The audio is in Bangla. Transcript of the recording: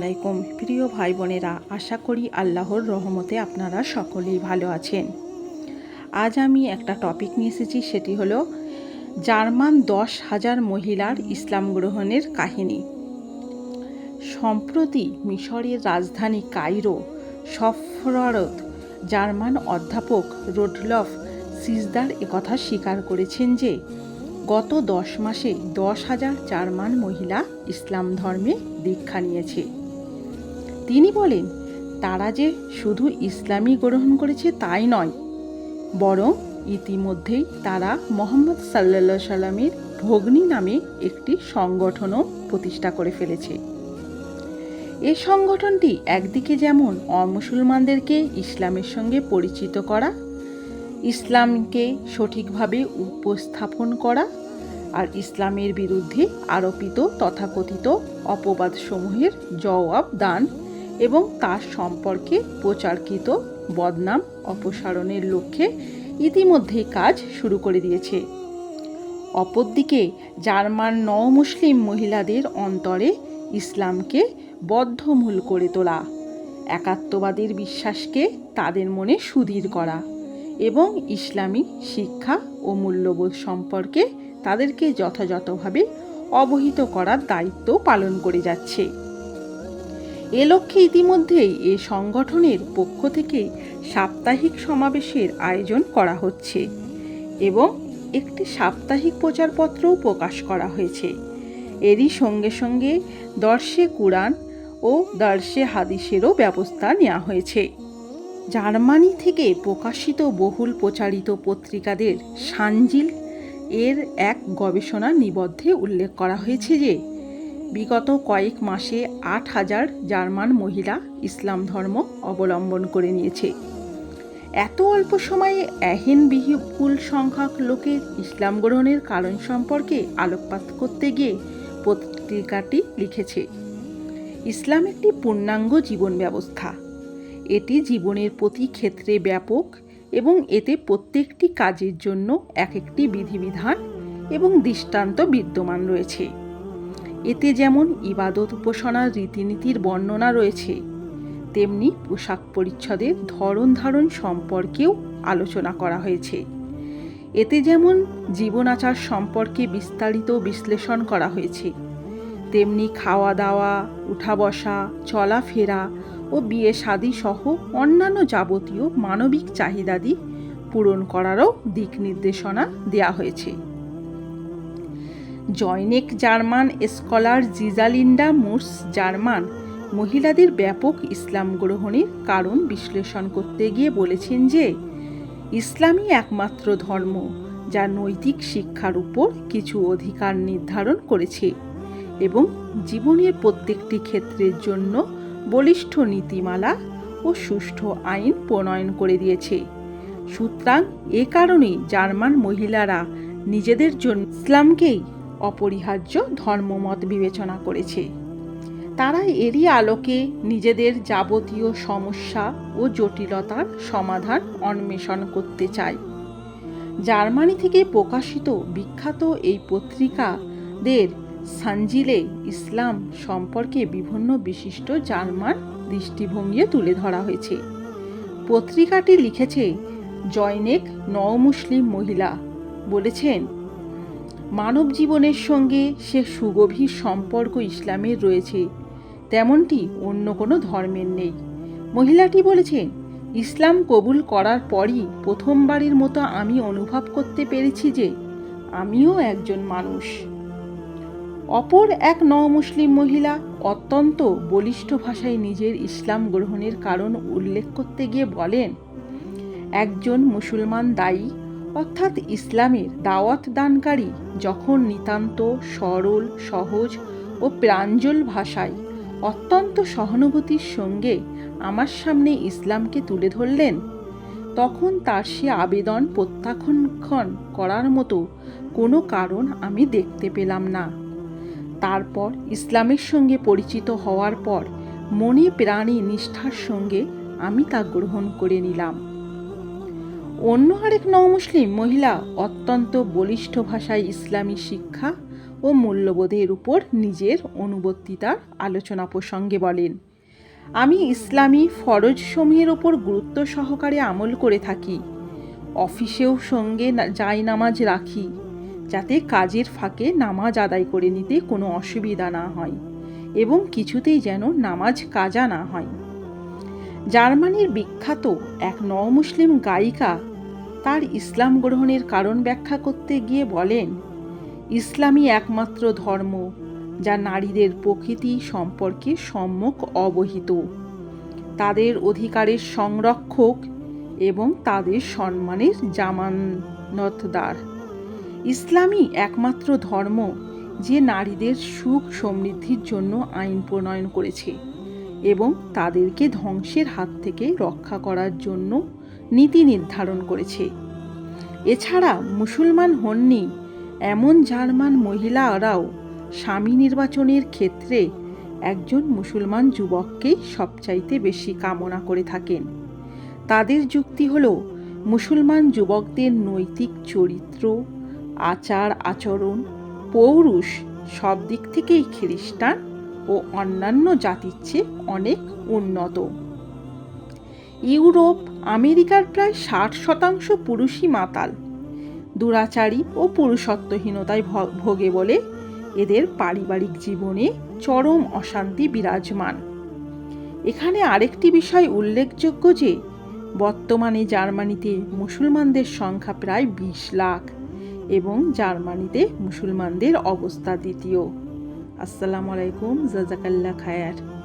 আলাইকুম। প্রিয় ভাই বোনেরা আশা করি আল্লাহর রহমতে আপনারা সকলেই ভালো আছেন। আজ আমি একটা টপিক নিয়ে এসেছি, সেটি হলো জার্মান দশ হাজার মহিলার ইসলাম গ্রহণের কাহিনী। সম্প্রতি মিশরের রাজধানী কাইরো, সফররত জার্মান অধ্যাপক রোডলফ সিজদার একথা স্বীকার করেছেন যে, গত দশ মাসে দশ হাজার জার্মান মহিলা ইসলাম ধর্মে দীক্ষা নিয়েছে। তিনি বলেন, তারা যে শুধু ইসলামই গ্রহণ করেছে তাই নয়, বরং ইতিমধ্যেই তারা মোহাম্মদ সাল্লা সাল্লামের ভগ্নী নামে একটি সংগঠনও প্রতিষ্ঠা করে ফেলেছে। এই সংগঠনটি একদিকে যেমন অমুসলমানদেরকে ইসলামের সঙ্গে পরিচিত করা, ইসলামকে সঠিকভাবে উপস্থাপন করা আর ইসলামের বিরুদ্ধে আরোপিত তথাকথিত অপবাদসমূহের জবাব দান এবং তার সম্পর্কে প্রচারকৃত বদনাম অপসারণের লক্ষ্যে ইতিমধ্যেই কাজ শুরু করে দিয়েছে। অপরদিকে জার্মান নও-মুসলিম মহিলাদের অন্তরে ইসলামকে বদ্ধমূল করে তোলা, একাত্মবাদের বিশ্বাসকে তাদের মনে সুদৃঢ় করা এবং ইসলামী শিক্ষা ও মূল্যবোধ সম্পর্কে তাদেরকে যথাযথভাবে অবহিত করার দায়িত্ব পালন করে যাচ্ছে। এ লক্ষ্যে ইতিমধ্যেই এ সংগঠনের পক্ষ থেকে সাপ্তাহিক সমাবেশের আয়োজন করা হচ্ছে এবং একটি সাপ্তাহিক প্রচারপত্রও প্রকাশ করা হয়েছে। এরই সঙ্গে সঙ্গে দর্শে কুরআন ও দর্শে হাদিসেরও ব্যবস্থা নেওয়া হয়েছে। জার্মানি থেকে প্রকাশিত বহুল প্রচারিত পত্রিকাদের সানজিল এর এক গবেষণা নিবদ্ধে উল্লেখ করা হয়েছে যে বিগত কয়েক মাসে আট হাজার জার্মান মহিলা ইসলাম ধর্ম অবলম্বন করে নিয়েছে। এত অল্প সময়ে এহেন বিপুল সংখ্যক লোকের ইসলাম গ্রহণের কারণ সম্পর্কে আলোকপাত করতে গিয়ে পত্রিকাটি লিখেছে, ইসলাম একটি পূর্ণাঙ্গ জীবন ব্যবস্থা। এটি জীবনের প্রতি ক্ষেত্রে ব্যাপক এবং এতে প্রত্যেকটি কাজের জন্য এক একটি বিধিবিধান এবং দৃষ্টান্ত বিদ্যমান রয়েছে। এতে যেমন ইবাদত উপাসনার রীতিনীতির বর্ণনা রয়েছে, তেমনি পোশাক পরিচ্ছদের ধরন ধারণ সম্পর্কেও আলোচনা করা হয়েছে। এতে যেমন জীবন আচার সম্পর্কে বিস্তারিত বিশ্লেষণ করা হয়েছে, তেমনি খাওয়া দাওয়া উঠা বসা চলাফেরা ও বিয়ে শাদী সহ অন্যান্য যাবতীয় মানবিক চাহিদাদি পূরণ করারও দিক নির্দেশনা দেওয়া হয়েছে। জয়নেক জার্মান স্কলার জিজালিন্ডা মুর্স জার্মান। মহিলাদের ব্যাপক ইসলাম গ্রহণের কারণ বিশ্লেষণ করতে গিয়ে বলেছেন যে, ইসলামই একমাত্র ধর্ম, যা নৈতিক শিক্ষার উপর কিছু অধিকার নির্ধারণ করেছে এবং জীবনের প্রত্যেকটি ক্ষেত্রের জন্য বলিষ্ঠ নীতিমালা ও সুষ্ঠু আইন প্রণয়ন করে দিয়েছে। সুতরাং এ কারণেই জার্মান মহিলারা নিজেদের জন্য ইসলামকেই অপরিহার্য ধর্মমত বিবেচনা করেছে। তারা এরই আলোকে নিজেদের যাবতীয় সমস্যা ও জটিলতার সমাধান অন্বেষণ করতে চায়। জার্মানি থেকে প্রকাশিত বিখ্যাত এই পত্রিকাদের সানজিলে ইসলাম সম্পর্কে বিভিন্ন বিশিষ্ট জার্মান দৃষ্টিভঙ্গি তুলে ধরা হয়েছে। পত্রিকাটি লিখেছে, জয়নেক নও-মুসলিম মহিলা বলেছেন মানব জীবনের সঙ্গে সে সুগভীর সম্পর্ক ইসলামের রয়েছে। তেমনটি অন্য কোনো ধর্মের নেই। মহিলাটি বলেছেন, ইসলাম কবুল করার পরই প্রথমবারের মতো আমি অনুভব করতে পেরেছি যে আমিও একজন মানুষ। অপর এক ন মুসলিম মহিলা অত্যন্ত বলিষ্ঠ ভাষায় নিজের ইসলাম গ্রহণের কারণ উল্লেখ করতে গিয়ে বলেন, একজন মুসলমান দায়ী অর্থাৎ ইসলামের দাওয়াত দানকারী যখন নিতান্ত সরল, সহজ ও প্রাঞ্জল ভাষায় অত্যন্ত সহানুভূতির সঙ্গে আমার সামনে ইসলামকে তুলে ধরলেন, তখন তার সে আবেদন প্রত্যাখ্যান করার মতো কোনো কারণ আমি দেখতে পেলাম না। তারপর ইসলামের সঙ্গে পরিচিত হওয়ার পর মনে প্রাণী নিষ্ঠার সঙ্গে আমি তা গ্রহণ করে নিলাম। অন্য আরেক নমুসলিম মহিলা অত্যন্ত বলিষ্ঠ ভাষায় ইসলামী শিক্ষা ও মূল্যবোধের উপর নিজের অনুবর্তিতার আলোচনা প্রসঙ্গে বলেন, আমি ইসলামী ফরজ সমূহের ওপর গুরুত্ব সহকারে আমল করে থাকি, অফিসেও সঙ্গে যাই নামাজ রাখি, যাতে কাজের ফাঁকে নামাজ আদায় করে নিতে কোনো অসুবিধা না হয় এবং কিছুতেই যেন নামাজ কাজা না হয়। জার্মানির বিখ্যাত এক নমুসলিম গায়িকা তার ইসলাম গ্রহণের কারণ ব্যাখ্যা করতে গিয়ে বলেন, ইসলামই একমাত্র ধর্ম, যা নারীদের প্রকৃতি সম্পর্কে সম্যক অবহিত। তাদের অধিকারের সংরক্ষক এবং তাদের সম্মানের জামানতদার। ইসলামই একমাত্র ধর্ম, যে নারীদের সুখ সমৃদ্ধির জন্য আইন প্রণয়ন করেছে এবং তাদেরকে ধ্বংসের হাত থেকে রক্ষা করার জন্য নীতি নির্ধারণ করেছে। এছাড়া মুসলমান হননি এমন জার্মান মহিলারাও স্বামী নির্বাচনের ক্ষেত্রে একজন মুসলমান যুবককেই সবচাইতে বেশি কামনা করে থাকেন। তাদের যুক্তি হল, মুসলমান যুবকদের নৈতিক চরিত্র, আচার আচরণ, পৌরুষ সব দিক থেকেই খ্রিস্টান ও অন্যান্য জাতির চেয়ে অনেক উন্নত। ইউরোপ আমেরিকার প্রায় ষাট শতাংশ পুরুষই মাতাল। দুরাচারী ও পুরুষত্বহীনতায় ভোগে বলে এদের পারিবারিক জীবনে চরম অশান্তি বিরাজমান। এখানে আরেকটি বিষয় উল্লেখযোগ্য যে, বর্তমানে জার্মানিতে মুসলমানদের সংখ্যা প্রায় বিশ লাখ এবং জার্মানিতে মুসলমানদের অবস্থা দ্বিতীয়। আসসালামু আলাইকুম জাজাকাল্লা খায়ার।